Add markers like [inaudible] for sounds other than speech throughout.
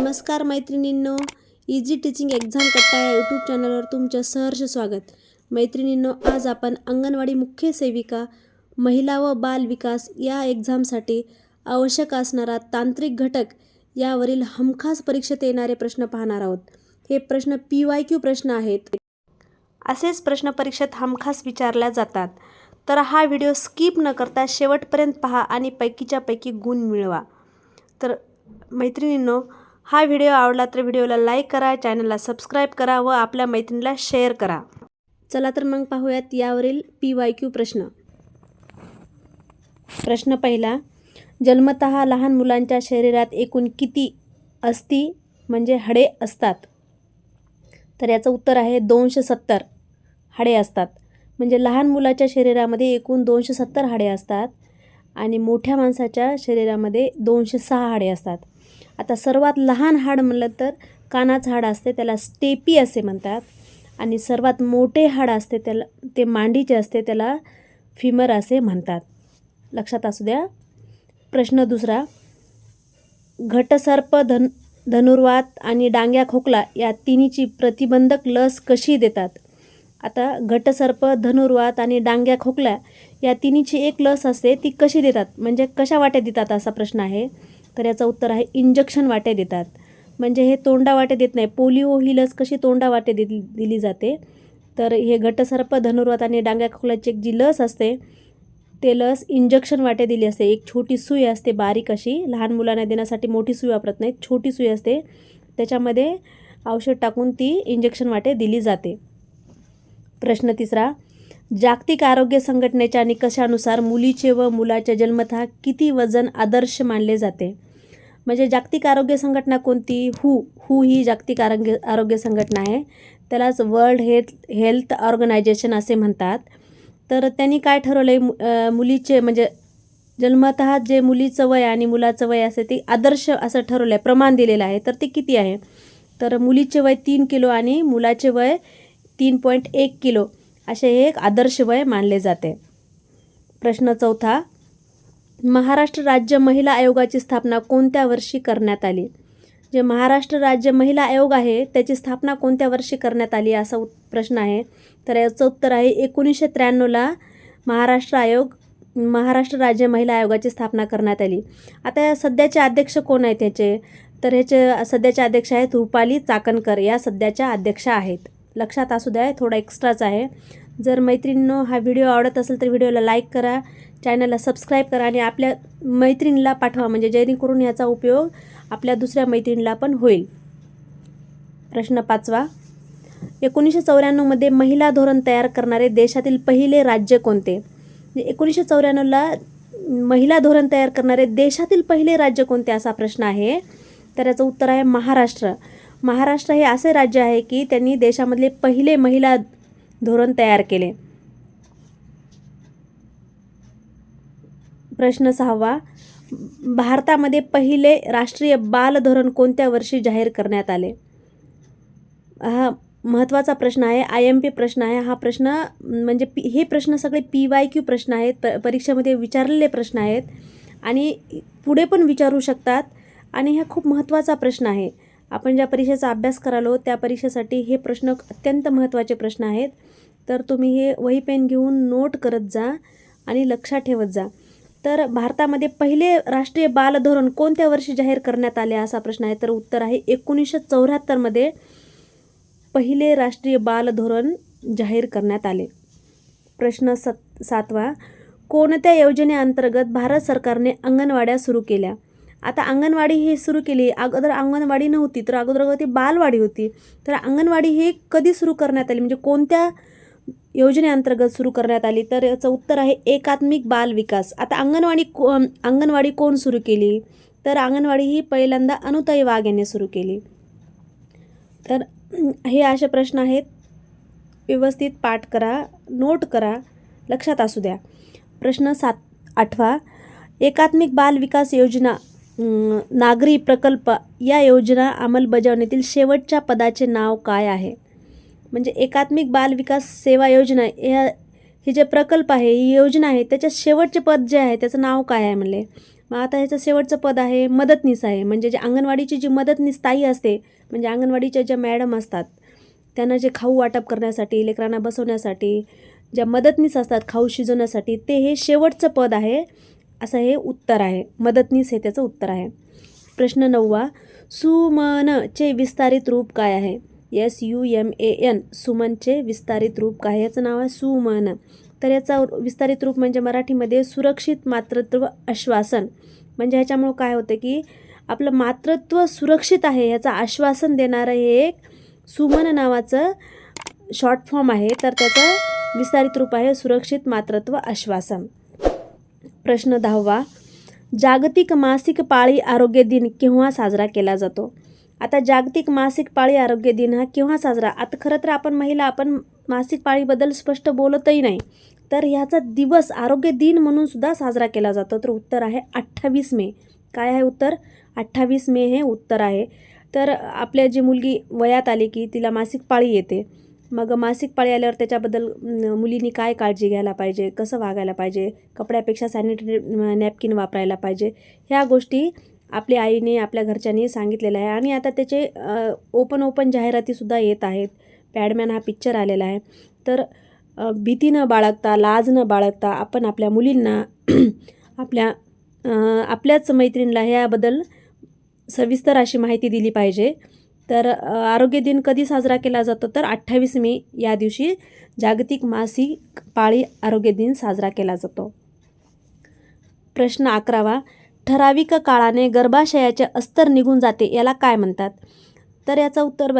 नमस्कार मैत्रिणींनो. Easy teaching exam कट्टा या यूट्यूब चॅनलवर तुमचं सहर्ष स्वागत. मैत्रिणींनो आज आपण अंगणवाडी मुख्य सेविका महिला व बाल विकास या एक्झामसाठी आवश्यक असणारा तांत्रिक घटक यावरील हमखास परीक्षेत येणारे प्रश्न पाहणार आहोत. हे प्रश्न पी वाय क्यू प्रश्न आहेत. असेच प्रश्न परीक्षेत हमखास विचारल्या जातात. तर हा व्हिडिओ स्किप न करता शेवटपर्यंत पहा आणि पैकीच्या पैकी गुण मिळवा. तर मैत्रिणींनो हा व्हिडिओ आवडला तर व्हिडिओला लाईक करा चॅनलला सबस्क्राईब करा व आपल्या मैत्रिणीला शेअर करा. चला तर मग पाहूयात यावरील पी वाय क्यू प्रश्न. प्रश्न पहिला जन्मत लहान मुलांच्या शरीरात एकूण किती अस्ती म्हणजे हाडे असतात? तर याचं उत्तर आहे दोनशे सत्तर हाडे असतात. म्हणजे लहान मुलाच्या शरीरामध्ये एकूण दोनशे सत्तर हाडे असतात आणि मोठ्या माणसाच्या शरीरामध्ये दोनशे सहा हाडे असतात. आता सर्वात लहान हाड म्हणलं तर कानाचं हाड असते त्याला स्टेपी असे म्हणतात. आणि सर्वात मोठे हाड असते त्याला ते मांडीचे असते त्याला फिमर असे म्हणतात. लक्षात असू द्या. प्रश्न दुसरा. घटसर्प धन धनुर्वात आणि डांग्या खोकला या तिन्हीची प्रतिबंधक लस कशी देतात? आता घटसर्प धनुर्वात आणि डांग्या खोकला या तिन्हीची एक लस असते ती कशी देतात? म्हणजे कशा वाट्या देतात असा प्रश्न आहे. तर याचं उत्तर आहे इंजेक्शन वाटे देतात. म्हणजे हे तोंडा वाटे देत नाही. पोलिओ ही लस कशी तोंडा वाटे दि दिली जाते? तर हे घटसर्प धनुर्वात आणि डांग्या खोकल्याची एक जी लस असते ते लस इंजेक्शन वाटे दिली असते. एक छोटी सुई असते बारीक अशी. लहान मुलांना देण्यासाठी मोठी सुई वापरत नाही छोटी सुई असते. त्याच्यामध्ये औषध टाकून ती इंजेक्शन वाटे दिली जाते. प्रश्न तिसरा जागतिक आरोग्य संघटनेच्या निकषानुसार मुलीचे व मुलाच्या जन्मतः किती वजन आदर्श मानले जाते? म्हणजे जागतिक आरोग्य संघटना कोणती? हू हू ही जागतिक आरोग्य आरोग्य संघटना आहे. त्यालाच वर्ल्ड हेल्थ हेल्थ ऑर्गनायझेशन असे म्हणतात. तर त्यांनी काय ठरवलं आहे मुलीचे म्हणजे जन्मत जे मुलीचं वय आणि मुलाचं वय असं ते आदर्श असं ठरवलं आहे प्रमाण दिलेलं आहे. तर ते किती आहे? तर मुलीचे वय तीन किलो आणि मुलाचे वय तीन पॉईंट एक किलो असे हे एक आदर्श वय मानले जाते. प्रश्न चौथा महाराष्ट्र राज्य महिला आयोगाची स्थापना कोणत्या वर्षी करण्यात आली? जे महाराष्ट्र राज्य महिला आयोग आहे त्याची स्थापना कोणत्या वर्षी करण्यात आली असा प्रश्न आहे. तर याचं उत्तर आहे एकोणीसशे त्र्याण्णवला महाराष्ट्र आयोग महाराष्ट्र राज्य महिला आयोगाची स्थापना करण्यात आली. आता सध्याचे अध्यक्ष कोण आहेत ह्याचे तर ह्याचे सध्याचे अध्यक्ष आहेत रुपाली चाकणकर. या सध्याच्या अध्यक्षा आहेत. लक्षात असू द्या थोडा एक्स्ट्राच आहे. जर मैत्रिणींनो हा व्हिडिओ आवडत असेल तर व्हिडिओला लाईक करा. चॅनलला सबस्क्राईब करा आणि आपल्या मैत्रिणीला पाठवा. म्हणजे जेणेकरून याचा उपयोग आपल्या दुसऱ्या मैत्रिणीला पण होईल. प्रश्न पाचवा. एकोणीसशे चौऱ्याण्णवमध्ये महिला धोरण तयार करणारे देशातील पहिले राज्य कोणते? म्हणजे एकोणीसशे चौऱ्याण्णवला महिला धोरण तयार करणारे देशातील पहिले राज्य कोणते असा प्रश्न आहे? तर याचं उत्तर आहे महाराष्ट्र. महाराष्ट्र हे असे राज्य आहे की त्यांनी देशामधले पहिले महिला धोरण तयार केले. प्रश्न सहावा. भारतामध्ये पहिले राष्ट्रीय बाल धोरण कोणत्या वर्षी जाहीर करण्यात आले? हा महत्त्वाचा प्रश्न आहे आय एम पी प्रश्न आहे. हा प्रश्न म्हणजे पी हे प्रश्न सगळे पी वाय क्यू प्रश्न आहेत. प परीक्षेमध्ये विचारलेले प्रश्न आहेत. आणि पुढे पण विचारू शकतात. आणि हा खूप महत्त्वाचा प्रश्न आहे. आपण ज्या परीक्षेचा अभ्यास करालो त्या परीक्षेसाठी हे प्रश्न अत्यंत महत्त्वाचे प्रश्न आहेत. तर तुम्ही हे वही पेन घेऊन नोट करत जा आणि लक्षात ठेवत जा. तर भारतामध्ये पहिले राष्ट्रीय बाल धोरण कोणत्या वर्षी जाहीर करण्यात आले असा प्रश्न आहे? तर उत्तर आहे एकोणीसशे चौऱ्याहत्तरमध्ये पहिले राष्ट्रीय बाल धोरण जाहीर करण्यात आले. प्रश्न सत सातवा कोणत्या योजनेअंतर्गत भारत सरकारने अंगणवाड्या सुरू केल्या? आता अंगणवाडी ही सुरू केली. अगोदर अंगणवाडी नव्हती तर अगोदर ती बालवाडी होती. तर अंगणवाडी ही कधी सुरू करण्यात आली? म्हणजे कोणत्या योजनेअंतर्गत सुरू करण्यात आली. तर याचं उत्तर आहे एकात्मिक बाल विकास. आता अंगणवाडी को अंगणवाडी कोण सुरू केली? तर अंगणवाडी ही पहिल्यांदा अनुताई वाघ यांनी सुरू केली. तर हे असे प्रश्न आहेत. व्यवस्थित पाठ करा नोट करा लक्षात असू द्या. प्रश्न सात आठवा. एकात्मिक बाल विकास योजना नागरी प्रकल्प या योजना अंमलबजावणीतील शेवटच्या पदाचे नाव काय आहे? म्हणजे एकात्मिक बाल विकास सेवा योजना या हे जे प्रकल्प आहे ही योजना आहे त्याच्या शेवटचे पद जे आहे त्याचं नाव काय आहे म्हणले? मग आता ह्याचं शेवटचं पद आहे मदतनीस आहे. म्हणजे जे अंगणवाडीची जी मदतनीस ताई असते म्हणजे अंगणवाडीच्या ज्या मॅडम असतात त्यांना जे खाऊ वाटप करण्यासाठी लेकरांना बसवण्यासाठी ज्या मदतनीस असतात खाऊ शिजवण्यासाठी ते हे शेवटचं पद आहे असं हे उत्तर आहे. मदतनीस हे त्याचं उत्तर आहे. प्रश्न नववा सुमनचे विस्तारित रूप काय आहे? S U M A N सुमनचे विस्तारित रूप काय याचं नाव आहे सुमन. तर याचा विस्तारित रूप म्हणजे मराठीमध्ये सुरक्षित मातृत्व आश्वासन. म्हणजे ह्याच्यामुळं काय होतं की आपलं मातृत्व सुरक्षित आहे याचं आश्वासन देणारं हे एक सुमन नावाचं शॉर्ट फॉर्म आहे. तर त्याचं विस्तारित रूप आहे सुरक्षित मातृत्व आश्वासन. प्रश्न दहावा जागतिक मासिक पाळी आरोग्य दिन केव्हा साजरा केला जातो? आता जागतिक मासिक पाळी आरोग्य दिन हा केव्हा साजरा? आता खरं तर आपण महिला आपण मासिक पाळीबद्दल स्पष्ट बोलतही नाही. तर ह्याचा दिवस आरोग्य दिन म्हणून सुद्धा साजरा केला जातो. तर उत्तर आहे अठ्ठावीस मे. काय आहे उत्तर? अठ्ठावीस मे हे उत्तर आहे. तर आपल्या जी मुलगी वयात आली की तिला मासिक पाळी येते. मग मासिक पाळी आल्यावर त्याच्याबद्दल मुलींनी काय काळजी घ्यायला पाहिजे? कसं वागायला पाहिजे? कपड्यापेक्षा सॅनिटरी नॅपकिन वापरायला पाहिजे? ह्या गोष्टी आपल्या आईने आपल्या घरच्यांनी सांगितलेलं आहे. आणि आता त्याचे ओपन ओपन जाहिरातीसुद्धा येत आहेत. पॅडमॅन हा पिक्चर आलेला आहे. तर भीती न बाळगता लाज न बाळगता आपण आपल्या मुलींना [clears throat] आपल्या आपल्याच मैत्रिणीला ह्याबद्दल सविस्तर अशी माहिती दिली पाहिजे. तर आरोग्य दिन कधी साजरा केला जातो? तर अठ्ठावीस मे या दिवशी जागतिक मासिक पाळी आरोग्य दिन साजरा केला जातो. प्रश्न अकरावा ठराविक काळाने गर्भाशयाचे अस्तर निघून जाते याला काय म्हणतात? तर याचं उत्तर ब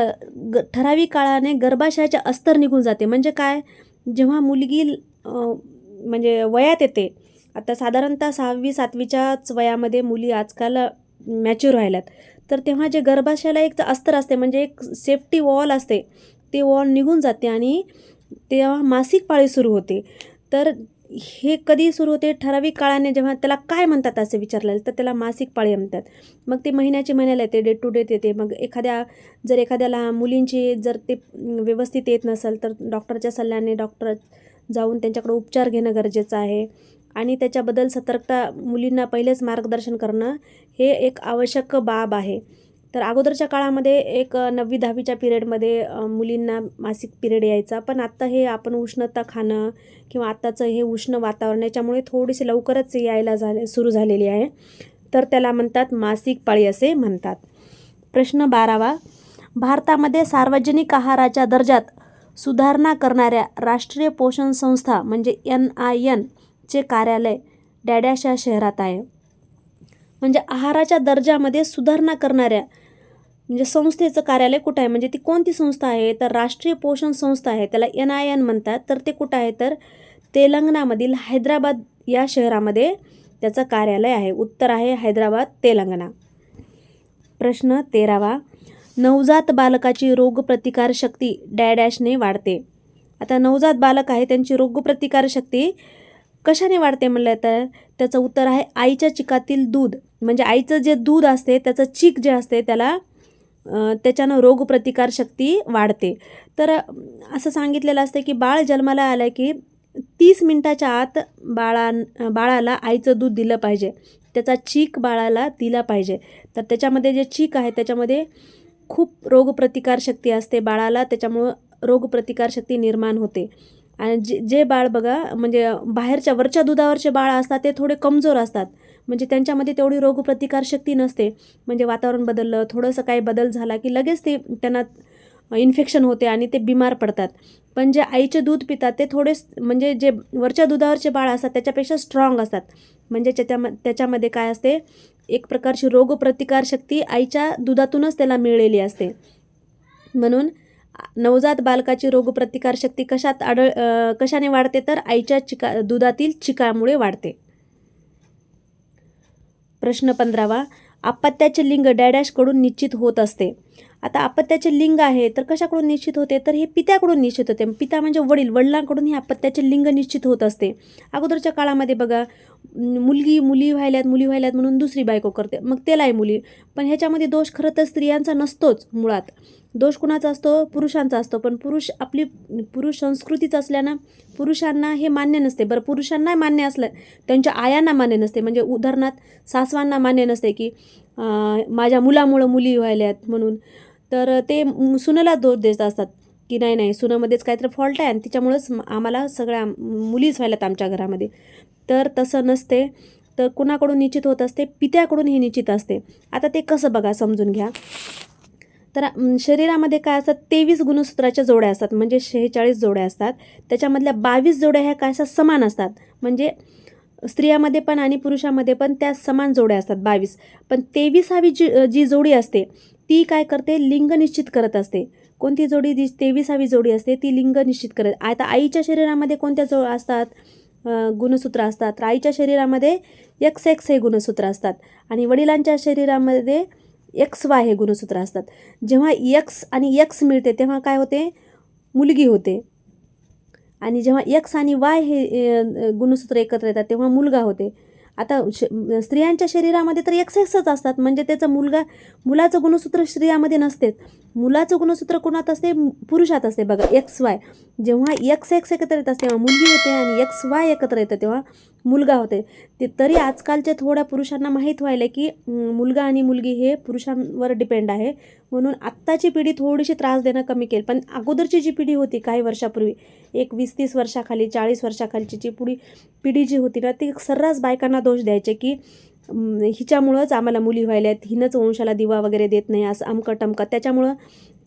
ग ठराविक काळाने गर्भाशयाचे अस्तर निघून जाते. म्हणजे काय? जेव्हा मुलगी म्हणजे वयात येते आता साधारणतः सहावी सातवीच्याच वयामध्ये मुली आजकाल मॅच्युअर व्हायल्यात. तर तेव्हा जे गर्भाशयाला एक अस्तर असते म्हणजे एक सेफ्टी वॉल असते ते वॉल निघून जाते आणि तेव्हा मासिक पाळी सुरू होते. तर हे कधी सुरू होते? ठराविक काळाने जेव्हा त्याला काय म्हणतात असं विचारलेलं तर त्याला मासिक पाळी म्हणतात. मग ते महिन्याची महिन्याला येते डे टू डेट येते. मग एखाद्या जर एखाद्याला मुलींची जर ते व्यवस्थित येत नसेल तर डॉक्टरच्या सल्ल्याने डॉक्टर जाऊन त्यांच्याकडे उपचार घेणं गरजेचं आहे. आणि त्याच्याबद्दल सतर्कता मुलींना पहिलेच मार्गदर्शन करणं हे एक आवश्यक बाब आहे. तर अगोदरच्या काळामध्ये एक नववी दहावीच्या पिरियडमध्ये मुलींना मासिक पिरियड यायचा. पण आत्ता हे आपण उष्णता खाणं किंवा आत्ताचं हे उष्ण वातावरण याच्यामुळे थोडीशी लवकरच यायला झाले सुरू झालेली आहे. तर त्याला म्हणतात मासिक पाळी असे म्हणतात. प्रश्न बारावा. भारतामध्ये सार्वजनिक आहाराच्या दर्जात सुधारणा करणाऱ्या राष्ट्रीय पोषण संस्था म्हणजे एन आय एन चे कार्यालय डॅडॅश या शहरात आहे. म्हणजे आहाराच्या दर्जामध्ये सुधारणा करणाऱ्या म्हणजे संस्थेचं कार्यालय कुठं आहे? म्हणजे ती कोणती संस्था आहे? तर राष्ट्रीय पोषण संस्था आहे त्याला एन आय एन म्हणतात. तर ते कुठं आहे? तर तेलंगणामधील हैदराबाद या शहरामध्ये त्याचं कार्यालय आहे. उत्तर आहे हैदराबाद तेलंगणा. प्रश्न तेरावा. नवजात बालकाची रोगप्रतिकारशक्ती डॅडॅशने वाढते. आता नवजात बालक आहे त्यांची रोगप्रतिकारशक्ती कशाने वाढते म्हणलं तर? त्याचं उत्तर आहे आईच्या चिकातील दूध. म्हणजे आईचं जे दूध असते त्याचं चीक जे असते त्याला त्याच्यानं रोगप्रतिकारशक्ती वाढते. तर असं सांगितलेलं असतं की बाळ जन्माला आलं की तीस मिनटाच्या आत बाळा बाळाला आईचं दूध दिलं पाहिजे. त्याचा चीक बाळाला दिला पाहिजे. तर त्याच्यामध्ये जे चीक आहे त्याच्यामध्ये खूप रोगप्रतिकारशक्ती असते. बाळाला त्याच्यामुळं रोगप्रतिकारशक्ती निर्माण होते. आणि जे जे बाळ बघा म्हणजे बाहेरच्या वरच्या दुधावरचे बाळ असतात ते थोडे कमजोर असतात. म्हणजे त्यांच्यामध्ये तेवढी रोगप्रतिकारशक्ती नसते. म्हणजे वातावरण बदललं थोडंसं काही बदल झाला की लगेच ते त्यांना इन्फेक्शन होते आणि ते बिमार पडतात. पण जे आईचे दूध पितात ते थोडे म्हणजे जे वरच्या दुधावरचे बाळ असतात त्याच्यापेक्षा स्ट्रॉंग असतात. म्हणजे त्याच्या त्याच्यामध्ये काय असते? एक प्रकारची रोगप्रतिकारशक्ती आईच्या दुधातूनच त्याला मिळलेली असते. म्हणून नवजात बालकाची रोगप्रतिकारशक्ती कशात आढळ कशाने वाढते? तर आईच्या चिका दुधातील चिकामुळे वाढते. प्रश्न पंधरावा अपत्याचे लिंग डॅडॅशकडून निश्चित होत असते. आता अपत्याचे लिंग आहे तर कशाकडून निश्चित होते? तर हे पित्याकडून निश्चित होते. पिता म्हणजे वडील वडिलांकडून हे अपत्याचे लिंग निश्चित होत असते. अगोदरच्या काळामध्ये बघा मुलगी मुली व्हायल्यात मुली व्हायल्यात म्हणून दुसरी बायको करते. मग त्यालाही मुली. पण ह्याच्यामध्ये दोष खरं तर स्त्रियांचा नसतोच मुळात. दोष कुणाचा असतो? पुरुषांचा असतो. पण पुरुष आपली पुरुष संस्कृतीच असल्यानं पुरुषांना हे मान्य नसते. बरं पुरुषांना मान्य असलं त्यांच्या आयांना मान्य नसते. म्हणजे उदाहरणार्थ सासवांना मान्य नसते की माझ्या मुलामुळं मुली व्हायल्यात म्हणून. तर ते सुनेला दोष देत असतात. की नाही नाही सुनामध्येच काहीतरी फॉल्ट आहे आणि तिच्यामुळंच आम्हाला सगळ्या मुलीच व्हायल्यात आमच्या घरामध्ये. तर तसं नसते. तर कुणाकडून निश्चित होत असते? पित्याकडून हे निश्चित असते. आता ते कसं बघा समजून घ्या. तर शरीरामध्ये काय असतात? तेवीस गुणसूत्राच्या जोड्या असतात. म्हणजे शेहेचाळीस जोड्या असतात. त्याच्यामधल्या बावीस जोड्या ह्या काय असतात समान असतात. म्हणजे स्त्रियामध्ये पण आणि पुरुषामध्ये पण त्या समान जोड्या असतात बावीस. पण तेवीसावी जी जी जोडी असते ती काय करते? लिंग निश्चित करत असते. कोणती जोडी जी तेविसावी जोडी असते ती लिंग निश्चित करत. आता आईच्या शरीरामध्ये कोणत्या जो असतात? गुणसूत्र असतात. तर आईच्या शरीरामध्ये एक्स एक्स हे गुणसूत्र असतात. आणि वडिलांच्या शरीरामध्ये एक्स वाय हे गुणसूत्र असतात. जेव्हा यक्स आणि यक्स मिळते तेव्हा काय होते? मुलगी होते. आणि जेव्हा यक्स आणि वाय हे गुणसूत्र एकत्र येतात तेव्हा मुलगा होते. आता श स्त्रियांच्या शरीरामध्ये तर एक्स एक्सच असतात. म्हणजे त्याचं मुलगा मुलाचं गुणसूत्र स्त्रियामध्ये नसतेच. मुलाचं गुणसूत्र कोणात असते? पुरुषात असते. बघा एक्स वाय जेव्हा एक्स एक्स एकत्र येतात तेव्हा मुलगी होते आणि एक्स वाय एकत्र येतं तेव्हा मुलगा होते. ते तरी आजकालच्या थोड्या पुरुषांना माहीत व्हायला की मुलगा आणि मुलगी हे पुरुषांवर डिपेंड आहे. म्हणून आत्ताची पिढी थोडीशी त्रास देणं कमी केली. पण अगोदरची जी पिढी होती काही वर्षापूर्वी एक वीस तीस वर्षाखाली चाळीस वर्षाखालची जी पुढी पिढी जी होती ना ती सर्रास बायकांना दोष द्यायचे की हिच्यामुळंच आम्हाला मुली व्हायल्यात हिनंच वंशाला दिवा वगैरे देत नाही असं अमकं टमकं त्याच्यामुळं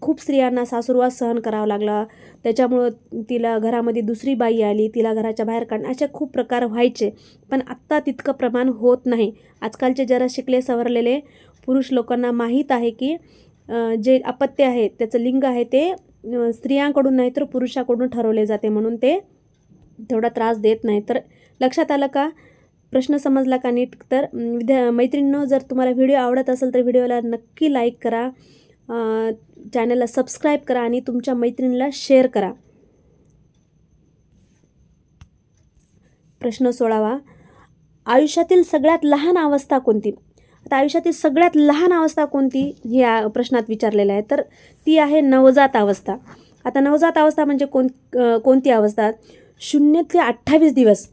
खूप स्त्रियांना सासुरवास सहन करावा लागला. त्याच्यामुळं तिला घरामध्ये दुसरी बाई आली तिला घराच्या बाहेर काढणं असे खूप प्रकार व्हायचे. पण आत्ता तितकं प्रमाण होत नाही. आजकालचे जरा शिकले सवरलेले पुरुष लोकांना माहीत आहे की जे अपत्य आहे त्याचं लिंग आहे ते स्त्रियांकडून नाही तर पुरुषाकडून ठरवले जाते म्हणून ते तेवढा त्रास देत नाही. तर लक्षात आलं का प्रश्न समजला का नीट? तर विद्या मैत्रिणींनो जर तुम्हाला व्हिडिओ आवडत असेल तर व्हिडिओला नक्की लाईक करा. चॅनलला सबस्क्राईब करा आणि तुमच्या मैत्रिणीला शेअर करा. प्रश्न सोळावा. आयुष्यातील सगळ्यात लहान अवस्था कोणती? आता आयुष्यातील सगळ्यात लहान अवस्था कोणती? हे प्रश्नात विचारलेलं आहे. तर ती आहे नवजात अवस्था. आता नवजात अवस्था म्हणजे कोण कोणती अवस्था? शून्य ते अठ्ठावीस दिवस.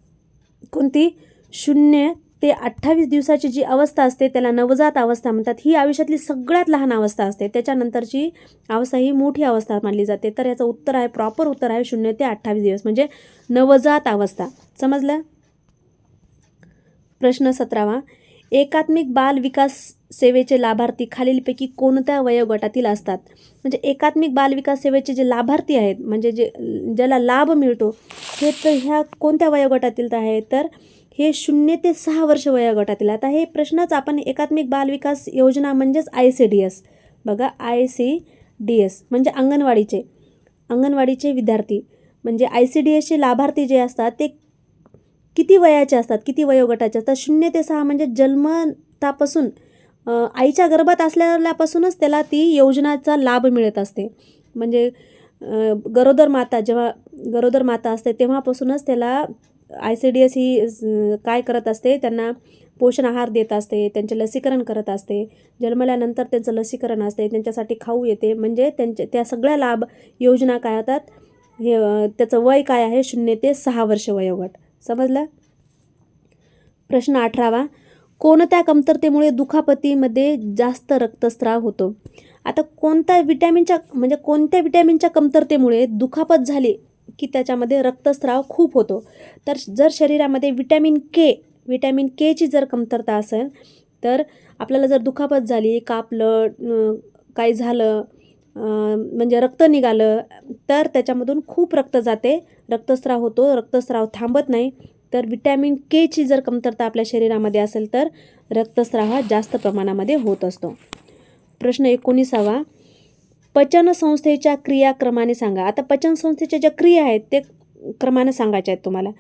कोणती? शून्य ते अठ्ठावीस दिवसाची जी अवस्था असते त्याला नवजात अवस्था म्हणतात. ही आयुष्यातली सगळ्यात लहान अवस्था असते. त्याच्यानंतरची अवस्था ही मोठी अवस्था मानली जाते. तर याचं उत्तर आहे प्रॉपर उत्तर आहे शून्य ते अठ्ठावीस दिवस म्हणजे नवजात अवस्था. समजलं? प्रश्न सतरावा. एकात्मिक बाल विकास सेवेचे लाभार्थी खालीलपैकी कोणत्या वयोगटातील असतात? म्हणजे एकात्मिक बाल विकास सेवेचे जे लाभार्थी आहेत म्हणजे जे ज्याला लाभ मिळतो हे तर ह्या कोणत्या वयोगटातील आहे तर हे शून्य ते सहा वर्ष वयोगटातील आता हे प्रश्नच आपण एकात्मिक बालविकास योजना म्हणजेच आय सी डी एस बघा आय सी डी एस म्हणजे अंगणवाडीचे. अंगणवाडीचे विद्यार्थी म्हणजे आय सी डी एसचे लाभार्थी जे असतात ते किती वयाचे असतात किती वयोगटाचे असतात? शून्य ते सहा म्हणजे जन्मतापासून आईच्या गर्भात असल्यापासूनच त्याला ती योजनाचा लाभ मिळत असते. म्हणजे गरोदर माता जेव्हा गरोदर माता असते तेव्हापासूनच त्याला आय सी डी एस ही काय करत असते त्यांना पोषण आहार देत असते त्यांचे लसीकरण करत असते जन्मल्यानंतर त्यांचं लसीकरण असते त्यांच्यासाठी खाऊ येते म्हणजे त्यांचे त्या सगळ्या लाभ योजना काय होतात हे त्याचं वय काय आहे शून्य ते सहा वर्ष वयोगट. समजलं? प्रश्न अठरावा. कोणत्या कमतरतेमुळे दुखापतीमध्ये जास्त रक्तस्राव होतो? आता कोणत्या विटॅमिनच्या म्हणजे कोणत्या विटॅमिनच्या कमतरतेमुळे दुखापत झाली? की त्याच्यामध्ये रक्तस्राव खूप होतो. तर जर शरीरामध्ये विटॅमिन के विटॅमिन केची जर कमतरता असेल तर आपल्याला जर दुखापत झाली कापलं काही झालं म्हणजे रक्त निघालं तर त्याच्यामधून खूप रक्त जाते. रक्तस्राव होतो रक्तस्राव थांबत नाही. तर विटॅमिन केची जर कमतरता आपल्या शरीरामध्ये असेल तर रक्तस्राव हा जास्त प्रमाणामध्ये होत असतो. प्रश्न एकोणीसावा पचनसंस्थेच्या क्रियाक्रमाने सांगा. आता पचनसंस्थेच्या ज्या क्रिया आहेत ते क्रमाने सांगायच्या आहेत तुम्हाला.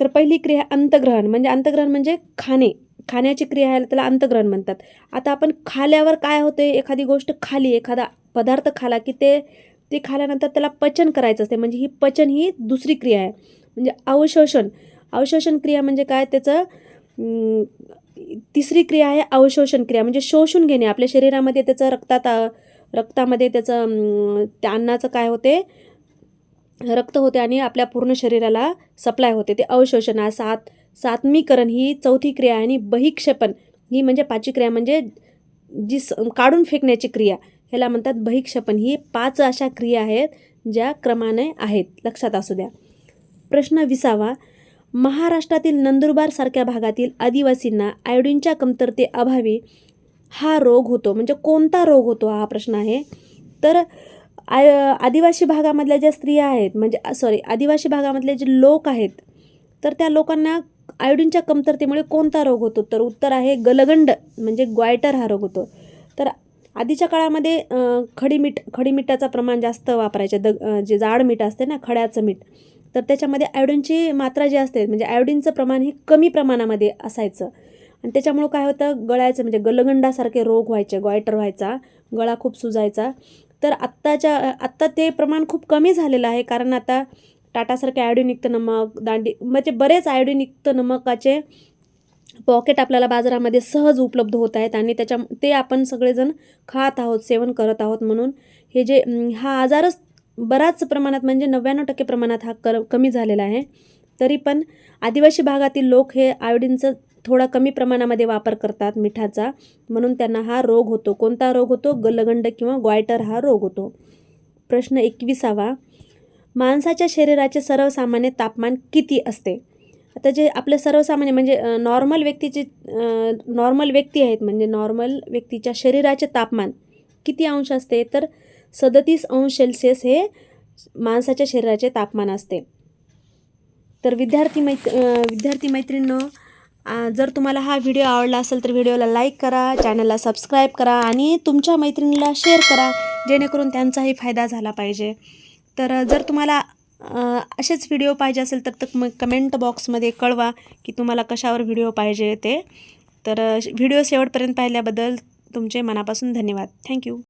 तर पहिली क्रिया अंतग्रहण म्हणजे अंतग्रहण म्हणजे खाणे. खाण्याची क्रिया आहे त्याला अंतग्रहण म्हणतात. आता आपण खाल्यावर काय होते? एखादी गोष्ट खाली एखादा पदार्थ खाला की ते ते खाल्यानंतर त्याला पचन करायचं असते. म्हणजे ही पचन ही दुसरी क्रिया आहे. म्हणजे अवशोषण. अवशोषण क्रिया म्हणजे काय? त्याचं तिसरी क्रिया आहे अवशोषण क्रिया. म्हणजे शोषून घेणे. आपल्या शरीरामध्ये त्याचं रक्तात रक्तामध्ये त्याचं त्या अन्नाचं काय होते? रक्त होते आणि आपल्या पूर्ण शरीराला सप्लाय होते. ते अवशोषण आहे सात सात्मीकरण ही चौथी क्रिया आणि बहिक्षेपण. ही म्हणजे पाचवी क्रिया म्हणजे जी स काढून फेकण्याची क्रिया. ह्याला म्हणतात बहिक्षेपण. ही पाच अशा क्रिया आहेत ज्या क्रमाने आहेत. लक्षात असू द्या. प्रश्न विसावा. महाराष्ट्रातील नंदुरबारसारख्या भागातील आदिवासींना आयोडीनच्या कमतरतेअभावी हा रोग होतो म्हणजे कोणता रोग होतो हा प्रश्न आहे. तर आय आदिवासी भागामधल्या ज्या स्त्रिया आहेत म्हणजे सॉरी आदिवासी भागामधले जे लोक आहेत तर त्या लोकांना आयोडीनच्या कमतरतेमुळे कोणता रोग होतो? तर उत्तर आहे गलगंड म्हणजे ग्वायटर हा रोग होतो. तर आधीच्या काळामध्ये खडीमीठ खडी मिठाचं प्रमाण जास्त वापरायचे द जे जाड मीठ असते ना खड्याचं मीठ तर त्याच्यामध्ये आयोडीनची मात्रा जी असते म्हणजे आयोडीनचं प्रमाण हे कमी प्रमाणामध्ये असायचं. आणि त्याच्यामुळं काय होतं गळ्याचं म्हणजे गलगंडासारखे रोग व्हायचे गॉयटर व्हायचा गळा खूप सुजायचा. तर आत्ताच्या आत्ता ते प्रमाण खूप कमी झालेलं आहे कारण आता टाटासारखे आयोडीनयुक्त नमक दांडी म्हणजे बरेच आयोडीनयुक्त नमकाचे पॉकेट आपल्याला बाजारामध्ये सहज उपलब्ध होत आहेत आणि त्याच्या ते आपण सगळेजण खात आहोत सेवन करत आहोत म्हणून. हे जे हा आजारच बऱ्याच प्रमाणात म्हणजे नव्याण्णव टक्के प्रमाणात हा कर कमी झालेला आहे. तरी पण आदिवासी भागातील लोक हे आयोडीनचं थोडा कमी प्रमाणामध्ये वापर करतात मिठाचा. म्हणून त्यांना हा रोग होतो. कोणता रोग होतो? गलगंड किंवा ग्वायटर हा रोग होतो. प्रश्न एकविसावा. माणसाच्या शरीराचे सर्वसामान्य तापमान किती असते? आता जे आपले सर्वसामान्य म्हणजे नॉर्मल व्यक्तीचे नॉर्मल व्यक्ती आहेत म्हणजे नॉर्मल व्यक्तीच्या शरीराचे तापमान किती अंश असते? तर सदतीस अंश सेल्सिअस हे माणसाच्या शरीराचे तापमान असते. तर विद्यार्थी मैत्र विद्यार्थी मैत्रिणींनो जर तुम्हाला हा व्हिडिओ आवडला असेल तर व्हिडिओला लाईक करा चॅनलला सबस्क्राईब करा आणि तुमच्या मैत्रिणीला शेअर करा जेणेकरून त्यांचाही फायदा झाला पाहिजे. तर जर तुम्हाला असेच व्हिडिओ पाहिजे असेल तर तर मग कमेंट बॉक्समध्ये कळवा की तुम्हाला कशावर व्हिडिओ पाहिजे ते. तर व्हिडिओ शेवटपर्यंत पाहिल्याबद्दल तुमचे मनापासून धन्यवाद. थँक्यू